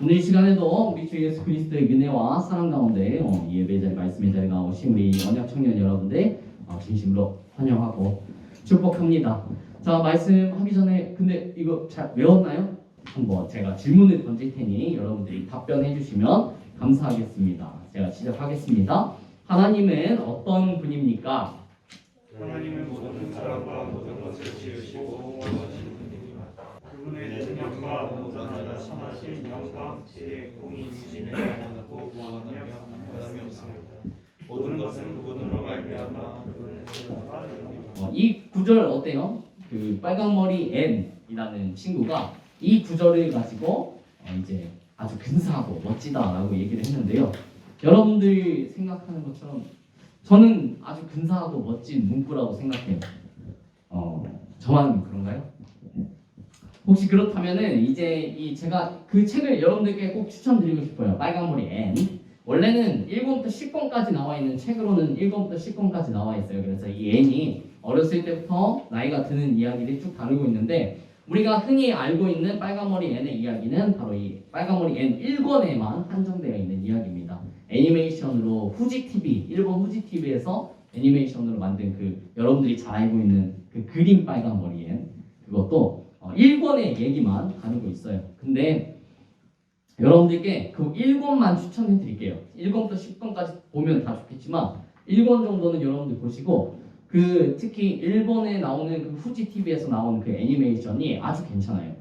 오늘 이 시간에도 우리 주 예수 그리스도의 은혜와 사랑 가운데 어, 이 예배 자리 말씀의 자리가 오신 우리 언약 청년 여러분들 어, 진심으로 환영하고 축복합니다. 자 말씀하기 전에 근데 이거 잘 외웠나요? 한번 제가 질문을 던질 테니 여러분들이 답변해 주시면 감사하겠습니다. 제가 시작하겠습니다. 하나님은 어떤 분입니까? 하나님은 모든 사람과 모든 것을 지으시고. 그분의 능력과 하나 참하신 영광, 지혜, 공의, 원하며 변함이 없습니다. 모든 것은 그분으로 말미암아. 어, 이 구절 어때요? 그 빨강머리 N이라는 친구가 이 구절을 가지고 어, 이제 아주 근사하고 멋지다라고 얘기를 했는데요. 여러분들 생각하는 것처럼 저는 아주 근사하고 멋진 문구라고 생각해요. 어, 저만 그런가요? 혹시 그렇다면은 이제 이 제가 그 책을 여러분들께 꼭 추천드리고 싶어요. 빨강머리 N. 원래는 1권부터 10권까지 나와 있는 책으로는 1권부터 10권까지 나와 있어요. 그래서 이 N이 어렸을 때부터 나이가 드는 이야기를 쭉 다루고 있는데 우리가 흔히 알고 있는 빨간머리 N의 이야기는 바로 이 빨간머리 N 1권에만 한정되어 있는 이야기입니다. 애니메이션으로 후지 TV, 일본 후지 TV에서 애니메이션으로 만든 그 여러분들이 잘 알고 있는 그 그림 빨간머리 N 그것도 어, 1권의 얘기만 다루고 있어요. 근데 여러분들께 그 1권만 추천해 드릴게요. 1권부터 10권까지 보면 다 좋겠지만 1권 정도는 여러분들 보시고 그 특히 일본에 나오는 그 후지 TV에서 나오는 그 애니메이션이 아주 괜찮아요.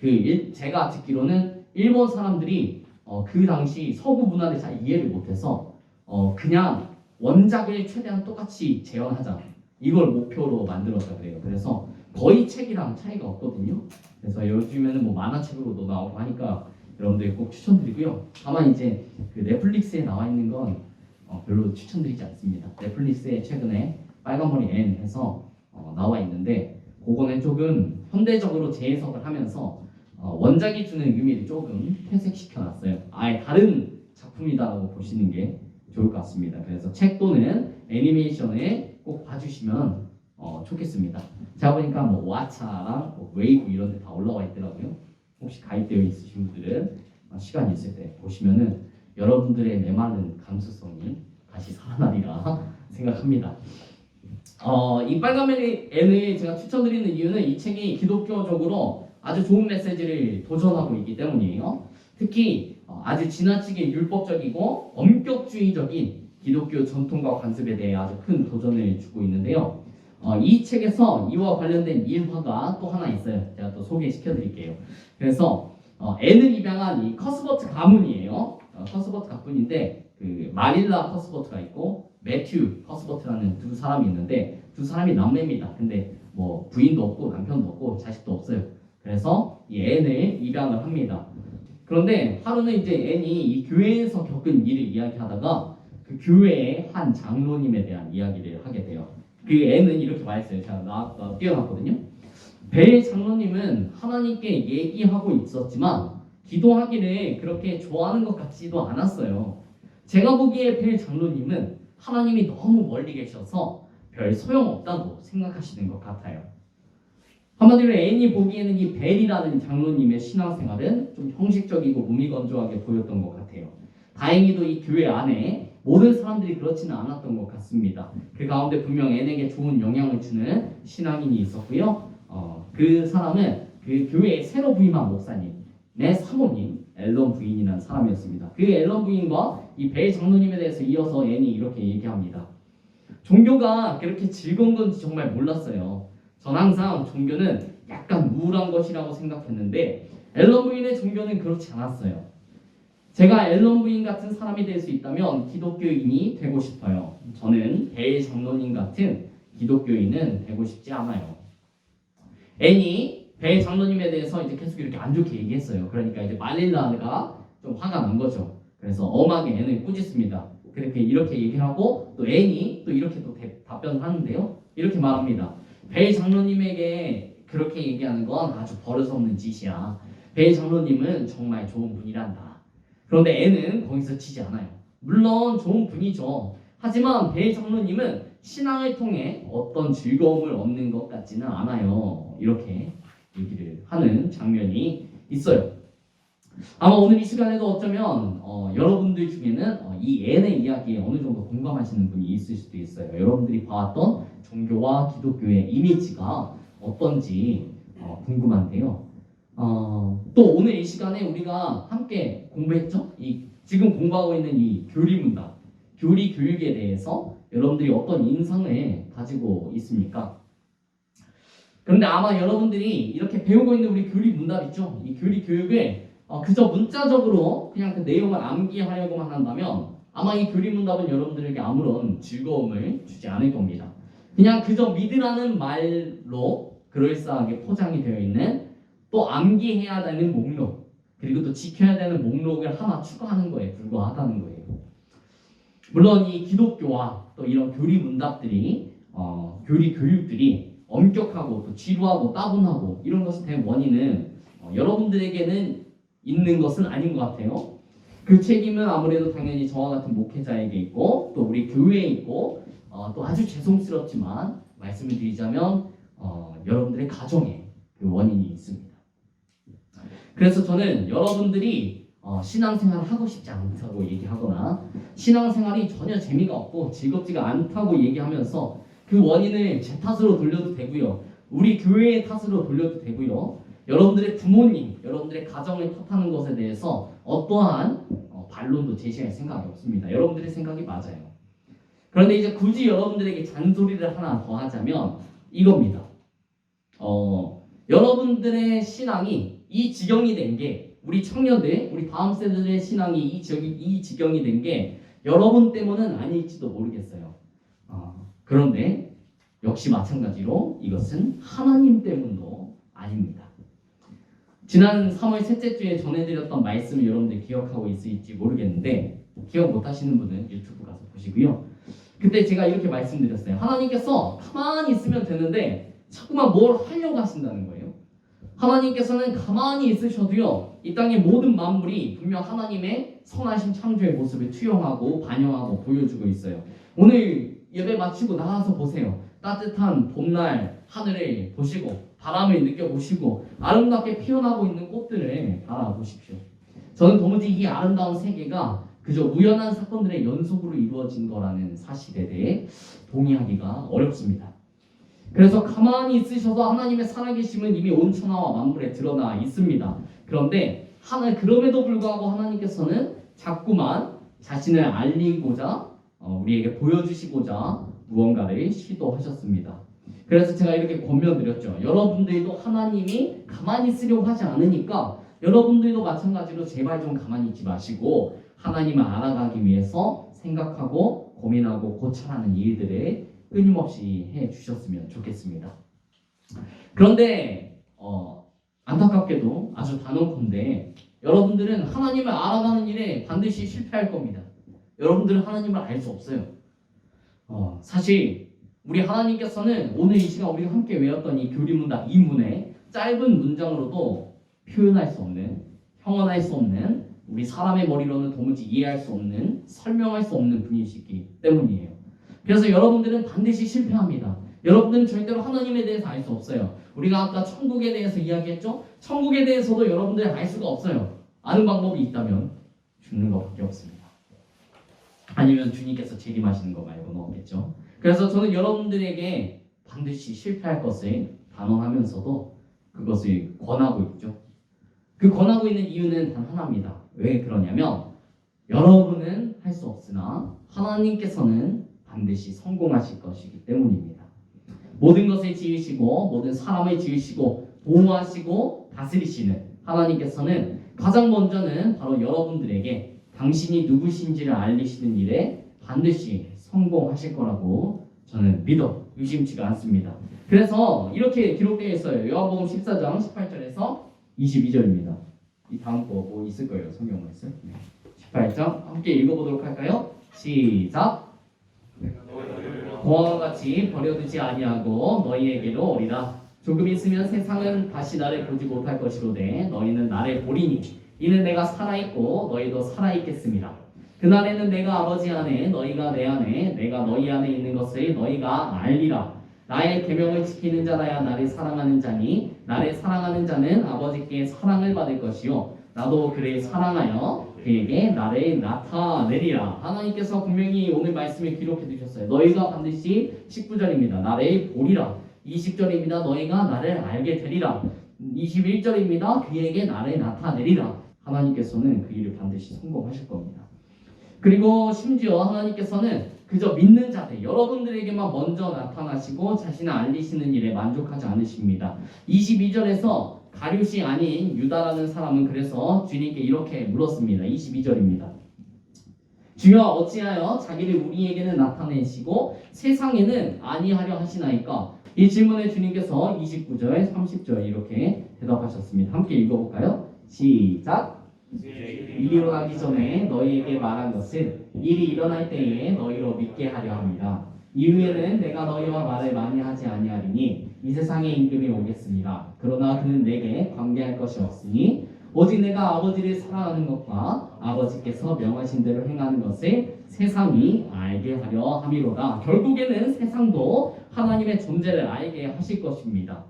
그 일- 제가 듣기로는 일본 사람들이 어, 그 당시 서구 문화를 잘 이해를 못해서 어, 그냥 원작을 최대한 똑같이 재현하자 이걸 목표로 만들었다 그래요. 그래서 거의 책이랑 차이가 없거든요. 그래서 요즘에는 뭐 만화책으로도 나오고 하니까 여러분들 꼭 추천드리고요. 다만 이제 그 넷플릭스에 나와 있는 건 어, 별로 추천드리지 않습니다. 넷플릭스에 최근에 빨간머리 N 해서 어, 나와 있는데 그거는 조금 현대적으로 재해석을 하면서 어, 원작이 주는 의미를 조금 퇴색시켜 놨어요. 아예 다른 작품이다라고 보시는 게 좋을 것 같습니다. 그래서 책 또는 애니메이션을 꼭 봐주시면 어, 좋겠습니다. 제가 보니까 뭐 왓챠랑 뭐 웨이브 이런 데 다 올라와 있더라고요. 혹시 가입되어 있으신 분들은 어, 시간 있을 때 보시면은 여러분들의 메마른 감수성이 다시 살아나리라 생각합니다. 어, 이 빨간머리 N을 제가 추천드리는 이유는 이 책이 기독교적으로 아주 좋은 메시지를 도전하고 있기 때문이에요. 특히 어, 아주 지나치게 율법적이고 엄격주의적인 기독교 전통과 관습에 대해 아주 큰 도전을 주고 있는데요. 어, 이 책에서 이와 관련된 일화가 또 하나 있어요. 제가 또 소개시켜 드릴게요. 그래서 어, N을 입양한 이 커스버트 가문이에요. 어, 커스버트 가문인데 그 마릴라 커스버트가 있고 매튜 커스버트라는 두 사람이 있는데 두 사람이 남매입니다. 근데 뭐 부인도 없고 남편도 없고 자식도 없어요. 그래서 이 N을 입양을 합니다. 그런데 하루는 이제 N이 이 교회에서 겪은 일을 이야기하다가 그 교회의 한 장로님에 대한 이야기를 하게 돼요. 그 N은 이렇게 말했어요. 제가 나, 나 띄어놨거든요. 벨 장로님은 하나님께 얘기하고 있었지만 기도하기를 그렇게 좋아하는 것 같지도 않았어요. 제가 보기에 벨 장로님은 하나님이 너무 멀리 계셔서 별 소용없다고 생각하시는 것 같아요. 한마디로 애인이 보기에는 이 벨이라는 장로님의 신앙생활은 좀 형식적이고 무미건조하게 보였던 것 같아요. 다행히도 이 교회 안에 모든 사람들이 그렇지는 않았던 것 같습니다. 그 가운데 분명 애에게 좋은 영향을 주는 신앙인이 있었고요. 어, 그 사람은 그 교회의 새로 부임한 목사님의 사모님 앨런 부인이라는 사람이었습니다. 그 앨런 부인과 이벨 장로님에 대해서 이어서 앤이 이렇게 얘기합니다. 종교가 그렇게 즐거운 건지 정말 몰랐어요. 전 항상 종교는 약간 우울한 것이라고 생각했는데 앨런 부인의 종교는 그렇지 않았어요. 제가 앨런 부인 같은 사람이 될 수 있다면 기독교인이 되고 싶어요. 저는 벨 장로님 같은 기독교인은 되고 싶지 않아요. 앤이 벨 장로님에 대해서 이제 계속 이렇게 안 좋게 얘기했어요. 그러니까 이제 말릴라가 좀 화가 난 거죠. 그래서 엄하게 앤을 꾸짖습니다. 그렇게 이렇게 얘기하고 또 앤이 또 이렇게 또 대- 답변을 하는데요. 이렇게 말합니다. 벨 장로님에게 그렇게 얘기하는 건 아주 버릇없는 짓이야. 벨 장로님은 정말 좋은 분이란다. 그런데 애는 거기서 치지 않아요. 물론 좋은 분이죠. 하지만 벨 장로님은 신앙을 통해 어떤 즐거움을 얻는 것 같지는 않아요. 이렇게 얘기를 하는 장면이 있어요. 아마 오늘 이 시간에도 어쩌면 어, 여러분들 중에는 어, 이 N의 이야기에 어느 정도 공감하시는 분이 있을 수도 있어요. 여러분들이 봐왔던 종교와 기독교의 이미지가 어떤지 어, 궁금한데요. 어, 또 오늘 이 시간에 우리가 함께 공부했죠? 이 지금 공부하고 있는 이 교리 문답, 교리 교육에 대해서 여러분들이 어떤 인상을 가지고 있습니까? 그런데 아마 여러분들이 이렇게 배우고 있는 우리 교리 문답 있죠? 이 교리 교육을 어, 그저 문자적으로 그냥 그 내용을 암기하려고만 한다면 아마 이 교리 문답은 여러분들에게 아무런 즐거움을 주지 않을 겁니다. 그냥 그저 믿으라는 말로 그럴싸하게 포장이 되어 있는 또 암기해야 되는 목록 그리고 또 지켜야 되는 목록을 하나 추가하는 거에 불과하다는 거예요. 물론 이 기독교와 또 이런 교리 문답들이 어, 교리 교육들이 엄격하고 또 지루하고 따분하고 이런 것이 된 원인은 어, 여러분들에게는 있는 것은 아닌 것 같아요. 그 책임은 아무래도 당연히 저와 같은 목회자에게 있고 또 우리 교회에 있고 어, 또 아주 죄송스럽지만 말씀을 드리자면 어, 여러분들의 가정에 그 원인이 있습니다. 그래서 저는 여러분들이 어, 신앙생활을 하고 싶지 않다고 얘기하거나 신앙생활이 전혀 재미가 없고 즐겁지가 않다고 얘기하면서 그 원인을 제 탓으로 돌려도 되고요. 우리 교회의 탓으로 돌려도 되고요. 여러분들의 부모님, 여러분들의 가정을 탓하는 것에 대해서 어떠한 어, 반론도 제시할 생각이 없습니다. 여러분들의 생각이 맞아요. 그런데 이제 굳이 여러분들에게 잔소리를 하나 더 하자면 이겁니다. 어, 여러분들의 신앙이 이 지경이 된 게 우리 청년들, 우리 다음 세대들의 신앙이 이 지경이, 이 지경이 된 게 여러분 때문은 아닐지도 모르겠어요. 어, 그런데 역시 마찬가지로 이것은 하나님 때문도 아닙니다. 지난 3월 셋째 주에 전해드렸던 말씀을 여러분들 기억하고 있을지 모르겠는데 기억 못하시는 분은 유튜브 가서 보시고요. 그때 제가 이렇게 말씀드렸어요. 하나님께서 가만히 있으면 되는데 자꾸만 뭘 하려고 하신다는 거예요. 하나님께서는 가만히 있으셔도요, 이 땅의 모든 만물이 분명 하나님의 선하신 창조의 모습을 투영하고 반영하고 보여주고 있어요. 오늘 예배 마치고 나와서 보세요. 따뜻한 봄날 하늘을 보시고 바람을 느껴보시고 아름답게 피어나고 있는 꽃들을 바라보십시오. 저는 도무지 이 아름다운 세계가 그저 우연한 사건들의 연속으로 이루어진 거라는 사실에 대해 동의하기가 어렵습니다. 그래서 가만히 있으셔도 하나님의 살아계심은 이미 온 천하와 만물에 드러나 있습니다. 그런데 하나 그럼에도 불구하고 하나님께서는 자꾸만 자신을 알리고자 어, 우리에게 보여주시고자 무언가를 시도하셨습니다. 그래서 제가 이렇게 권면드렸죠. 여러분들도 하나님이 가만히 있으려고 하지 않으니까 여러분들도 마찬가지로 제발 좀 가만히 있지 마시고 하나님을 알아가기 위해서 생각하고 고민하고 고찰하는 일들을 끊임없이 해 주셨으면 좋겠습니다. 그런데 어, 안타깝게도 아주 단언컨대 여러분들은 하나님을 알아가는 일에 반드시 실패할 겁니다. 여러분들은 하나님을 알 수 없어요. 어, 사실 우리 하나님께서는 오늘 이 시간 우리가 함께 외웠던 이 교리문답 이문에 짧은 문장으로도 표현할 수 없는 형언할 수 없는 우리 사람의 머리로는 도무지 이해할 수 없는 설명할 수 없는 분이시기 때문이에요. 그래서 여러분들은 반드시 실패합니다. 여러분들은 절대로 하나님에 대해서 알 수 없어요. 우리가 아까 천국에 대해서 이야기했죠? 천국에 대해서도 여러분들이 알 수가 없어요. 아는 방법이 있다면 죽는 것밖에 없습니다. 아니면 주님께서 재림하시는 거 말고는 없겠죠. 그래서 저는 여러분들에게 반드시 실패할 것을 단언하면서도 그것을 권하고 있죠. 그 권하고 있는 이유는 단 하나입니다. 왜 그러냐면 여러분은 할 수 없으나 하나님께서는 반드시 성공하실 것이기 때문입니다. 모든 것을 지으시고 모든 사람을 지으시고 보호하시고 다스리시는 하나님께서는 가장 먼저는 바로 여러분들에게 당신이 누구신지를 알리시는 일에 반드시 성공하실 거라고 저는 믿어 의심치가 않습니다. 그래서 이렇게 기록되어 있어요. 요한복음 14장 18절에서 22절입니다. 이 다음 거 뭐 있을 거예요. 성경 말씀. 네. 18장 함께 읽어보도록 할까요? 시작. 공화와 같이 버려두지 아니하고 너희에게로 오리라. 조금 있으면 세상은 다시 나를 보지 못할 것이로되 너희는 나를 보리니 이는 내가 살아있고 너희도 살아있겠습니다. 그날에는 내가 아버지 안에 너희가 내 안에 내가 너희 안에 있는 것을 너희가 알리라. 나의 계명을 지키는 자라야 나를 사랑하는 자니 나를 사랑하는 자는 아버지께 사랑을 받을 것이요 나도 그를 사랑하여 그에게 나를 나타내리라. 하나님께서 분명히 오늘 말씀에 기록해 두셨어요. 너희가 반드시 19절입니다. 나를 보리라. 20절입니다. 너희가 나를 알게 되리라. 21절입니다. 그에게 나를 나타내리라. 하나님께서는 그 일을 반드시 성공하실 겁니다. 그리고 심지어 하나님께서는 그저 믿는 자들, 여러분들에게만 먼저 나타나시고 자신을 알리시는 일에 만족하지 않으십니다. 22절에서 가룟이 아닌 유다라는 사람은 그래서 주님께 이렇게 물었습니다. 22절입니다. 주여 어찌하여 자기를 우리에게는 나타내시고 세상에는 아니하려 하시나이까? 이 질문에 주님께서 29절, 30절 이렇게 대답하셨습니다. 함께 읽어볼까요? 시작. 일이 일어나기 전에 너희에게 말한 것은 일이 일어날 때에 너희로 믿게 하려 합니다. 이후에는 내가 너희와 말을 많이 하지 아니하리니 이 세상의 임금이 오겠습니다. 그러나 그는 내게 관계할 것이 없으니 오직 내가 아버지를 사랑하는 것과 아버지께서 명하신 대로 행하는 것을 세상이 알게 하려 함이로다. 결국에는 세상도 하나님의 존재를 알게 하실 것입니다.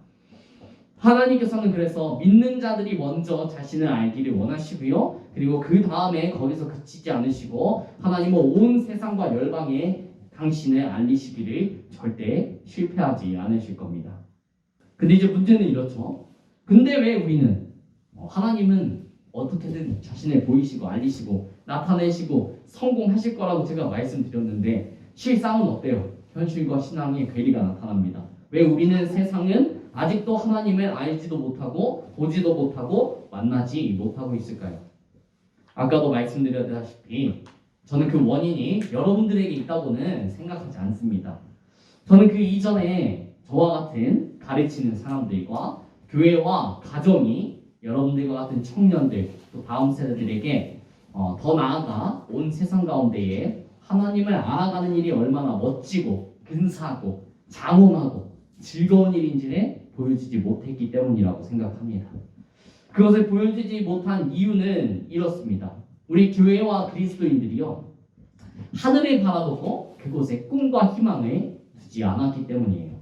하나님께서는 그래서 믿는 자들이 먼저 자신을 알기를 원하시고요. 그리고 그 다음에 거기서 그치지 않으시고 하나님은 온 세상과 열방에 당신을 알리시기를 절대 실패하지 않으실 겁니다. 근데 이제 문제는 이렇죠. 근데 왜 우리는 어, 하나님은 어떻게든 자신을 보이시고 알리시고 나타내시고 성공하실 거라고 제가 말씀드렸는데 실상은 어때요? 현실과 신앙의 괴리가 나타납니다. 왜 우리는 세상은 아직도 하나님을 알지도 못하고 보지도 못하고 만나지 못하고 있을까요? 아까도 말씀드렸다시피 저는 그 원인이 여러분들에게 있다고는 생각하지 않습니다. 저는 그 이전에 저와 같은 가르치는 사람들과 교회와 가정이 여러분들과 같은 청년들 또 다음 세대들에게 어, 더 나아가 온 세상 가운데에 하나님을 알아가는 일이 얼마나 멋지고 근사하고 장엄하고 즐거운 일인지를 보여주지 못했기 때문이라고 생각합니다. 그것을 보여주지 못한 이유는 이렇습니다. 우리 교회와 그리스도인들이요 하늘을 바라보고 그곳에 꿈과 희망을 두지 않았기 때문이에요.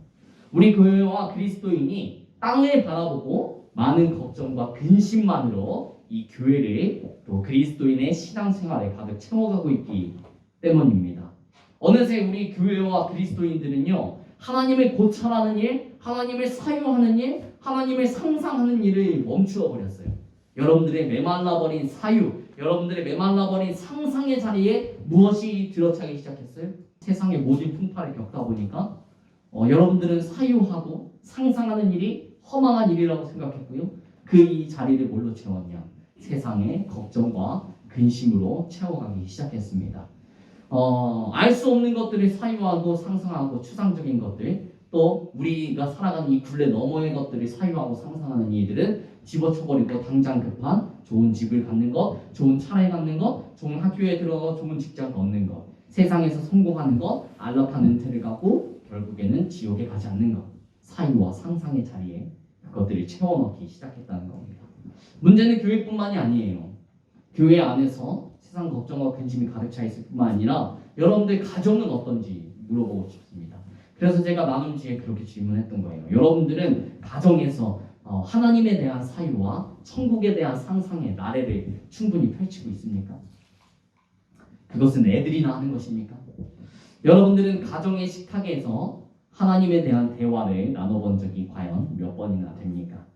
우리 교회와 그리스도인이 땅을 바라보고 많은 걱정과 근심만으로 이 교회를 또 그리스도인의 신앙생활에 가득 채워가고 있기 때문입니다. 어느새 우리 교회와 그리스도인들은요 하나님을 고찰하는 일, 하나님을 사유하는 일, 하나님을 상상하는 일을 멈추어 버렸어요. 여러분들의 메말라 버린 사유, 여러분들의 메말라버린 상상의 자리에 무엇이 들어차기 시작했어요? 세상의 모든 풍파를 겪다 보니까 어, 여러분들은 사유하고 상상하는 일이 허망한 일이라고 생각했고요. 그 이 자리를 뭘로 채웠냐? 세상의 걱정과 근심으로 채워가기 시작했습니다. 어, 알 수 없는 것들을 사유하고 상상하고 추상적인 것들 또 우리가 살아가는 이 굴레 너머의 것들을 사유하고 상상하는 이들은 집어쳐버리고 당장 급한 좋은 집을 갖는 것, 좋은 차를 갖는 것, 좋은 학교에 들어가 좋은 직장 얻는 것, 세상에서 성공하는 것, 안락한 은퇴를 갖고 결국에는 지옥에 가지 않는 것, 사유와 상상의 자리에 그것들을 채워넣기 시작했다는 겁니다. 문제는 교회뿐만이 아니에요. 교회 안에서 세상 걱정과 근심이 가득 차 있을 뿐만 아니라 여러분들 가정은 어떤지 물어보고 싶습니다. 그래서 제가 나눔 지에 그렇게 질문했던 거예요. 여러분들은 가정에서 어, 하나님에 대한 사유와 천국에 대한 상상의 나래를 충분히 펼치고 있습니까? 그것은 애들이나 하는 것입니까? 여러분들은 가정의 식탁에서 하나님에 대한 대화를 나눠본 적이 과연 몇 번이나 됩니까?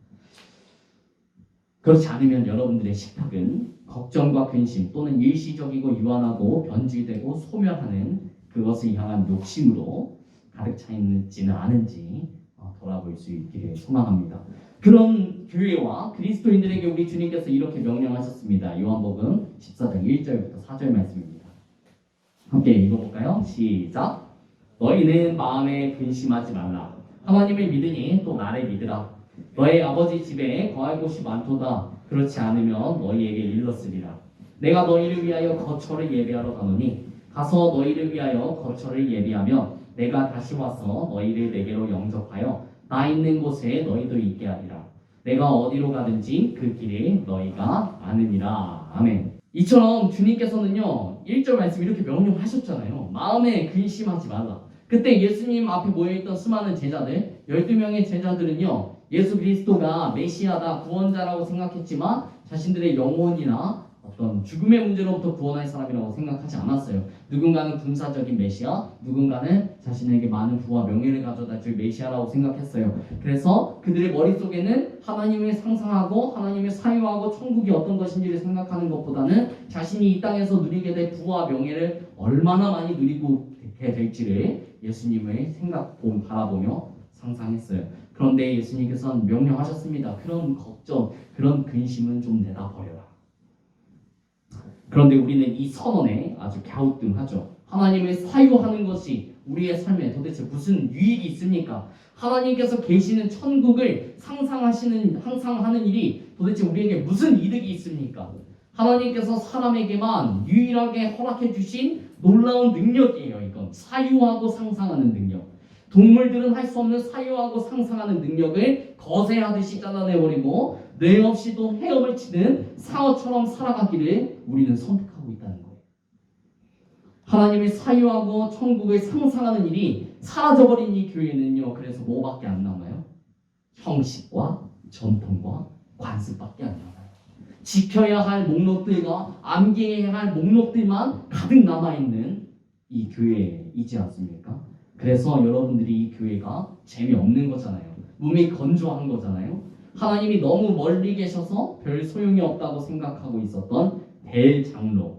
그렇지 않으면 여러분들의 식탁은 걱정과 근심 또는 일시적이고 유한하고 변질되고 소멸하는 그것을 향한 욕심으로 가득 차 있지는 않은지 어, 돌아볼 수 있기를 소망합니다. 그런 교회와 그리스도인들에게 우리 주님께서 이렇게 명령하셨습니다. 요한복음 14장 1절부터 4절 말씀입니다. 함께 읽어볼까요? 시작. 너희는 마음에 근심하지 말라. 하나님을 믿으니 또 나를 믿으라. 너의 아버지 집에 거할 곳이 많도다. 그렇지 않으면 너희에게 일렀으리라. 내가 너희를 위하여 거처를 예비하러 가노니 가서 너희를 위하여 거처를 예비하면 내가 다시 와서 너희를 내게로 영접하여 나 있는 곳에 너희도 있게 하리라. 내가 어디로 가든지 그 길을 너희가 아느니라. 아멘. 이처럼 주님께서는요, 1절 말씀 이렇게 명령하셨잖아요. 마음에 근심하지 말라. 그때 예수님 앞에 모여있던 수많은 제자들, 12명의 제자들은요, 예수 그리스도가 메시아다 구원자라고 생각했지만 자신들의 영혼이나 어떤 죽음의 문제로부터 구원할 사람이라고 생각하지 않았어요. 누군가는 군사적인 메시아, 누군가는 자신에게 많은 부와 명예를 가져다 줄 메시아라고 생각했어요. 그래서 그들의 머릿속에는 하나님을 상상하고 하나님을 사유하고 천국이 어떤 것인지를 생각하는 것보다는 자신이 이 땅에서 누리게 될 부와 명예를 얼마나 많이 누리고 게 될지를 예수님을 생각 보 바라보며 상상했어요. 그런데 예수님께서는 명령하셨습니다. 그런 걱정, 그런 근심은 좀 내다 버려라. 그런데 우리는 이 선언에 아주 갸우뚱하죠. 하나님을 사유하는 것이 우리의 삶에 도대체 무슨 유익이 있습니까? 하나님께서 계시는 천국을 상상하시는 항상 하는 일이 도대체 우리에게 무슨 이득이 있습니까? 하나님께서 사람에게만 유일하게 허락해 주신 놀라운 능력이에요. 이건 사유하고 상상하는 능력. 동물들은 할 수 없는 사유하고 상상하는 능력을 거세하듯이 잘라내버리고 뇌 없이도 헤엄을 치는 상어처럼 살아가기를 우리는 선택하고 있다는 거예요. 하나님의 사유하고 천국을 상상하는 일이 사라져버린 이 교회는요. 그래서 뭐밖에 안 남아요? 형식과 전통과 관습밖에 안 남아요. 지켜야 할 목록들과 암기해야 할 목록들만 가득 남아있는 이 교회이지 않습니까? 그래서 여러분들이 이 교회가 재미없는 거잖아요. 몸이 건조한 거잖아요. 하나님이 너무 멀리 계셔서 별 소용이 없다고 생각하고 있었던 대장로님의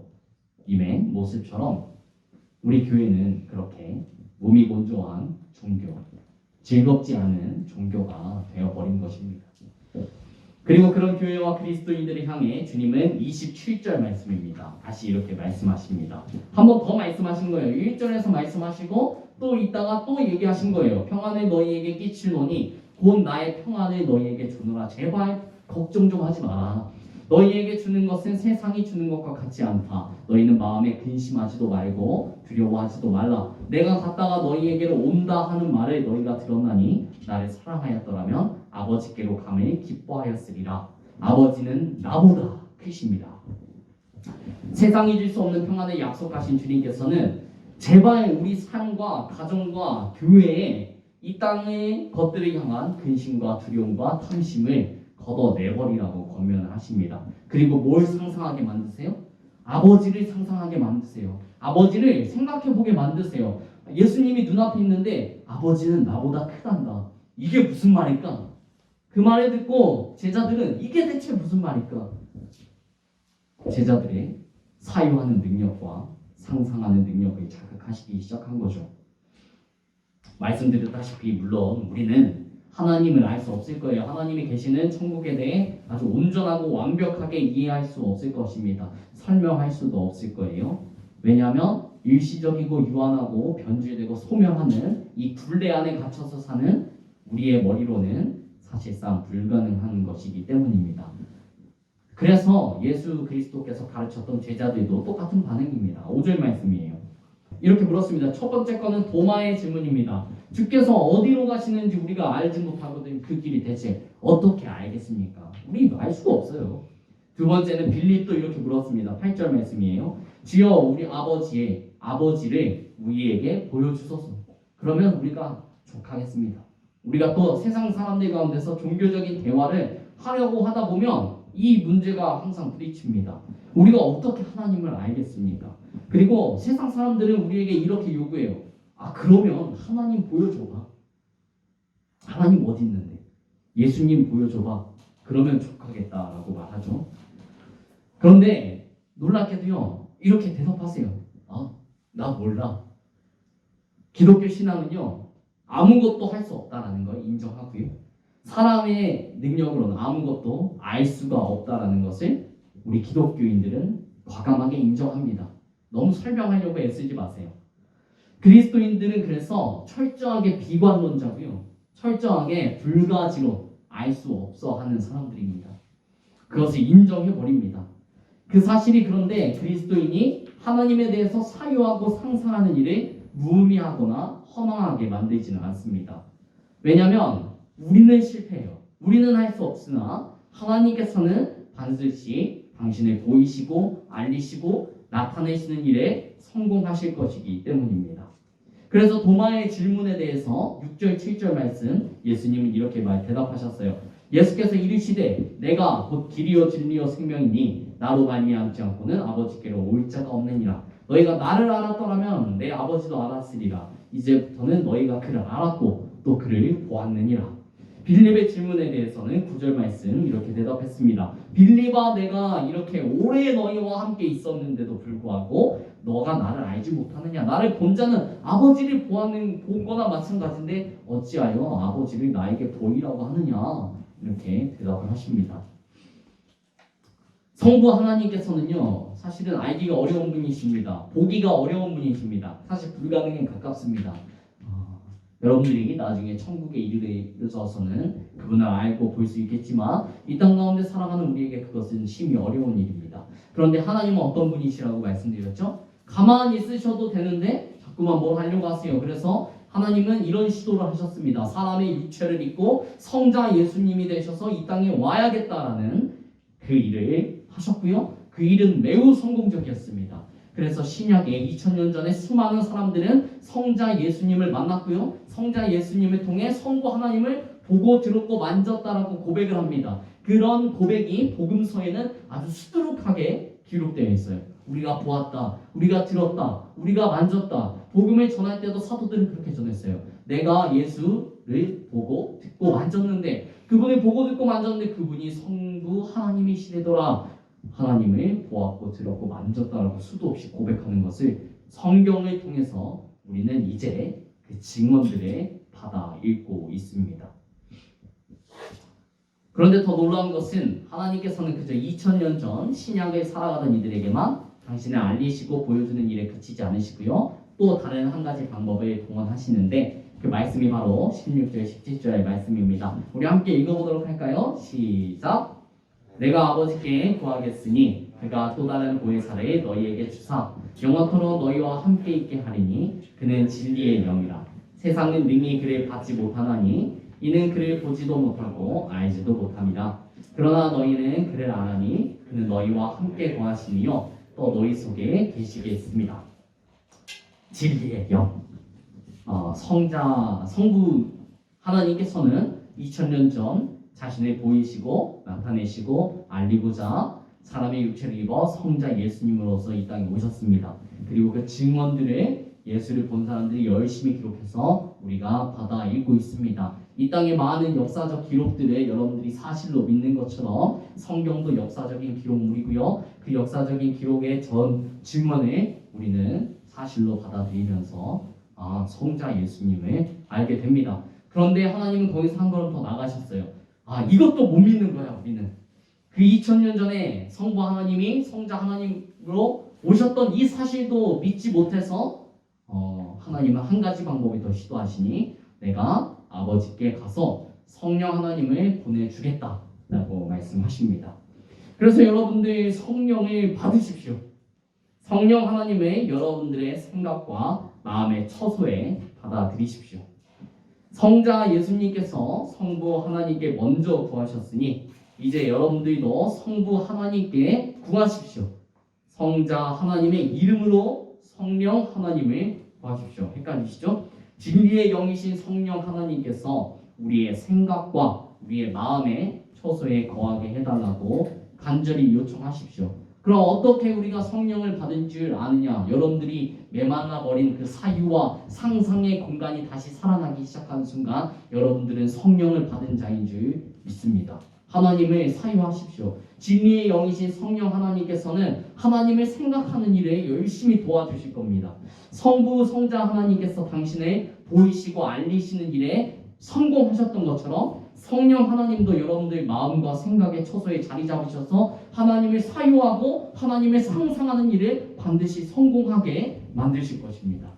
모습처럼 우리 교회는 그렇게 몸이 건조한 종교, 즐겁지 않은 종교가 되어버린 것입니다. 그리고 그런 교회와 그리스도인들을 향해 주님은 27절 말씀입니다. 다시 이렇게 말씀하십니다. 한 번 더 말씀하신 거예요. 1절에서 말씀하시고 또 이따가 또 얘기하신 거예요. 평안을 너희에게 끼칠노니 곧 나의 평안을 너희에게 주노라. 제발 걱정 좀 하지 마라. 너희에게 주는 것은 세상이 주는 것과 같지 않다. 너희는 마음에 근심하지도 말고 두려워하지도 말라. 내가 갔다가 너희에게로 온다 하는 말을 너희가 들었나니 나를 사랑하였더라면 아버지께로 감을 기뻐하였으리라. 아버지는 나보다 크십니다. 세상이 줄 수 없는 평안을 약속하신 주님께서는 제발 우리 삶과 가정과 교회에 이 땅의 것들을 향한 근심과 두려움과 탐심을 걷어내버리라고 권면을 하십니다. 그리고 뭘 상상하게 만드세요? 아버지를 상상하게 만드세요. 아버지를 생각해보게 만드세요. 예수님이 눈앞에 있는데 아버지는 나보다 크단다. 이게 무슨 말일까? 그 말을 듣고 제자들은 이게 대체 무슨 말일까? 제자들의 사유하는 능력과 상상하는 능력을 자극하시기 시작한 거죠. 말씀드렸다시피 물론 우리는 하나님을 알 수 없을 거예요. 하나님이 계시는 천국에 대해 아주 온전하고 완벽하게 이해할 수 없을 것입니다. 설명할 수도 없을 거예요. 왜냐하면 일시적이고 유한하고 변질되고 소멸하는 이 굴레 안에 갇혀서 사는 우리의 머리로는 사실상 불가능한 것이기 때문입니다. 그래서 예수 그리스도께서 가르쳤던 제자들도 똑같은 반응입니다. 5절 말씀이에요. 이렇게 물었습니다. 첫 번째 거는 도마의 질문입니다. 주께서 어디로 가시는지 우리가 알지 못하거든 그 길이 대체 어떻게 알겠습니까? 우리 알 수가 없어요. 두 번째는 빌립도 이렇게 물었습니다. 8절 말씀이에요. 주여 우리 아버지의 아버지를 우리에게 보여주소서. 그러면 우리가 족하겠습니다. 우리가 또 세상 사람들 가운데서 종교적인 대화를 하려고 하다 보면 이 문제가 항상 부딪힙니다. 우리가 어떻게 하나님을 알겠습니까? 그리고 세상 사람들은 우리에게 이렇게 요구해요. 아 그러면 하나님 보여줘봐. 하나님 어디 있는데? 예수님 보여줘봐. 그러면 족하겠다라고 말하죠. 그런데 놀랍게도요 이렇게 대답하세요. 아나 몰라. 기독교 신앙은요 아무것도 할 수 없다라는 걸 인정하고요. 사람의 능력으로는 아무것도 알 수가 없다라는 것을 우리 기독교인들은 과감하게 인정합니다. 너무 설명하려고 애쓰지 마세요. 그리스도인들은 그래서 철저하게 비관론자고요. 철저하게 불가지로 알 수 없어 하는 사람들입니다. 그것을 인정해 버립니다. 그 사실이 그런데 그리스도인이 하나님에 대해서 사유하고 상상하는 일을 무의미하거나 허망하게 만들지는 않습니다. 왜냐하면 우리는 실패해요. 우리는 할 수 없으나 하나님께서는 반드시 당신을 보이시고 알리시고 나타내시는 일에 성공하실 것이기 때문입니다. 그래서 도마의 질문에 대해서 6절, 7절 말씀 예수님은 이렇게 말 대답하셨어요. 예수께서 이르시되 내가 곧 길이요 진리요 생명이니 나로 말미암지 않고는 아버지께로 올 자가 없느니라. 너희가 나를 알았더라면 내 아버지도 알았으리라. 이제부터는 너희가 그를 알았고 또 그를 보았느니라. 빌립의 질문에 대해서는 9절 말씀 이렇게 대답했습니다. 빌립아 내가 이렇게 오래 너희와 함께 있었는데도 불구하고 너가 나를 알지 못하느냐 나를 본 자는 아버지를 보았는 본거나 마찬가지인데 어찌하여 아버지를 나에게 보이라고 하느냐 이렇게 대답을 하십니다. 성부 하나님께서는요 사실은 알기가 어려운 분이십니다. 보기가 어려운 분이십니다. 사실 불가능에 가깝습니다. 어, 여러분들이 나중에 천국에 이르러서는 그분을 알고 볼 수 있겠지만 이 땅 가운데 살아가는 우리에게 그것은 심히 어려운 일입니다. 그런데 하나님은 어떤 분이시라고 말씀드렸죠? 가만히 있으셔도 되는데 자꾸만 뭘 하려고 하세요. 그래서 하나님은 이런 시도를 하셨습니다. 사람의 육체를 입고 성자 예수님이 되셔서 이 땅에 와야겠다라는 그 일을 하셨고요. 그 일은 매우 성공적이었습니다. 그래서 신약에 2000년 전에 수많은 사람들은 성자 예수님을 만났고요. 성자 예수님을 통해 성부 하나님을 보고 들었고 만졌다라고 고백을 합니다. 그런 고백이 복음서에는 아주 수두룩하게 기록되어 있어요. 우리가 보았다, 우리가 들었다, 우리가 만졌다. 복음을 전할 때도 사도들은 그렇게 전했어요. 내가 예수를 보고 듣고 만졌는데 그분을 보고 듣고 만졌는데 그분이 성부 하나님이시되더라. 하나님을 보았고 들었고 만졌다라고 수도 없이 고백하는 것을 성경을 통해서 우리는 이제 그 증언들을 받아 읽고 있습니다. 그런데 더 놀라운 것은 하나님께서는 그저 2000년 전 신약을 살아가던 이들에게만 당신을 알리시고 보여주는 일에 그치지 않으시고요. 또 다른 한 가지 방법을 동원하시는데 그 말씀이 바로 16절, 17절의 말씀입니다. 우리 함께 읽어보도록 할까요? 시작! 내가 아버지께 구하겠으니 그가 또 다른 보혜사를 너희에게 주사 영원토록 너희와 함께 있게 하리니 그는 진리의 영이라. 세상은 능히 그를 받지 못하나니 이는 그를 보지도 못하고 알지도 못함이라. 그러나 너희는 그를 아나니 그는 너희와 함께 거하시니요 또 너희 속에 계시겠습니다. 진리의 영. 어, 성자 성부 하나님께서는 2000년 전 자신을 보이시고 나타내시고 알리고자 사람의 육체를 입어 성자 예수님으로서 이 땅에 오셨습니다. 그리고 그 증언들을 예수를 본 사람들이 열심히 기록해서 우리가 받아 읽고 있습니다. 이 땅의 많은 역사적 기록들을 여러분들이 사실로 믿는 것처럼 성경도 역사적인 기록물이고요. 그 역사적인 기록의 전 증언을 우리는 사실로 받아들이면서 아, 성자 예수님을 알게 됩니다. 그런데 하나님은 거기서 한 걸음 더 나가셨어요. 아, 이것도 못 믿는 거야, 우리는. 그 2000년 전에 성부 하나님이 성자 하나님으로 오셨던 이 사실도 믿지 못해서 어, 하나님은 한 가지 방법이 더 시도하시니 내가 아버지께 가서 성령 하나님을 보내주겠다라고 말씀하십니다. 그래서 여러분들 성령을 받으십시오. 성령 하나님의 여러분들의 생각과 마음의 처소에 받아들이십시오. 성자 예수님께서 성부 하나님께 먼저 구하셨으니 이제 여러분들도 성부 하나님께 구하십시오. 성자 하나님의 이름으로 성령 하나님을 구하십시오. 헷갈리시죠? 진리의 영이신 성령 하나님께서 우리의 생각과 우리의 마음의 처소에 거하게 해달라고 간절히 요청하십시오. 그럼 어떻게 우리가 성령을 받은 줄 아느냐? 여러분들이 메말라 버린 그 사유와 상상의 공간이 다시 살아나기 시작하는 순간 여러분들은 성령을 받은 자인 줄 믿습니다. 하나님을 사유하십시오. 진리의 영이신 성령 하나님께서는 하나님을 생각하는 일에 열심히 도와주실 겁니다. 성부 성자 하나님께서 당신을 보이시고 알리시는 일에 성공하셨던 것처럼 성령 하나님도 여러분들 마음과 생각의 처소에 자리 잡으셔서 하나님을 사유하고 하나님을 상상하는 일을 반드시 성공하게 만드실 것입니다.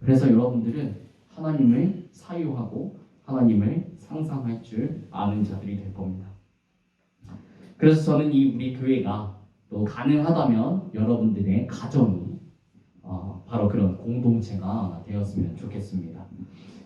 그래서 여러분들은 하나님을 사유하고 하나님을 상상할 줄 아는 자들이 될 겁니다. 그래서 저는 이 우리 교회가 또 가능하다면 여러분들의 가정이 어, 바로 그런 공동체가 되었으면 좋겠습니다.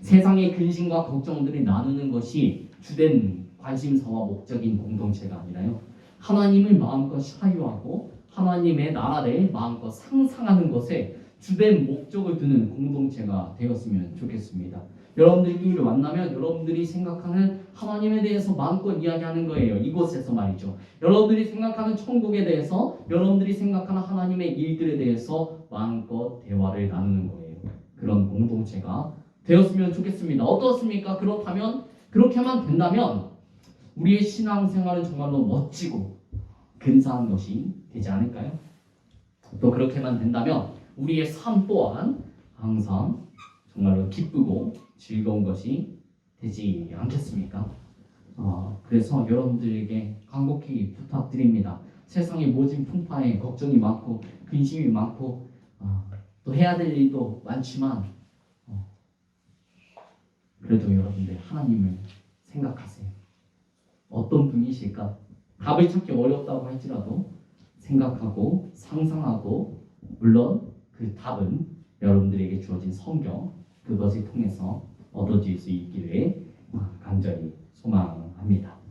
세상의 근심과 걱정들을 나누는 것이 주된 관심사와 목적인 공동체가 아니라요. 하나님을 마음껏 사유하고 하나님의 나라를 마음껏 상상하는 것에 주된 목적을 두는 공동체가 되었으면 좋겠습니다. 여러분들끼리 만나면 여러분들이 생각하는 하나님에 대해서 마음껏 이야기하는 거예요. 이곳에서 말이죠. 여러분들이 생각하는 천국에 대해서 여러분들이 생각하는 하나님의 일들에 대해서 마음껏 대화를 나누는 거예요. 그런 공동체가 되었으면 좋겠습니다. 어떻습니까? 그렇다면 그렇게만 된다면 우리의 신앙생활은 정말로 멋지고 근사한 것이 되지 않을까요? 또 그렇게만 된다면 우리의 삶 또한 항상 정말로 기쁘고 즐거운 것이 되지 않겠습니까? 어, 그래서 여러분들에게 간곡히 부탁드립니다. 세상의 모진 풍파에 걱정이 많고 근심이 많고 어, 또 해야 될 일도 많지만 어, 그래도 여러분들 하나님을 생각하세요. 어떤 분이실까? 답을 찾기 어렵다고 할지라도 생각하고 상상하고 물론 그 답은 여러분들에게 주어진 성경 그것을 통해서 얻어질 수 있기를 간절히 소망합니다.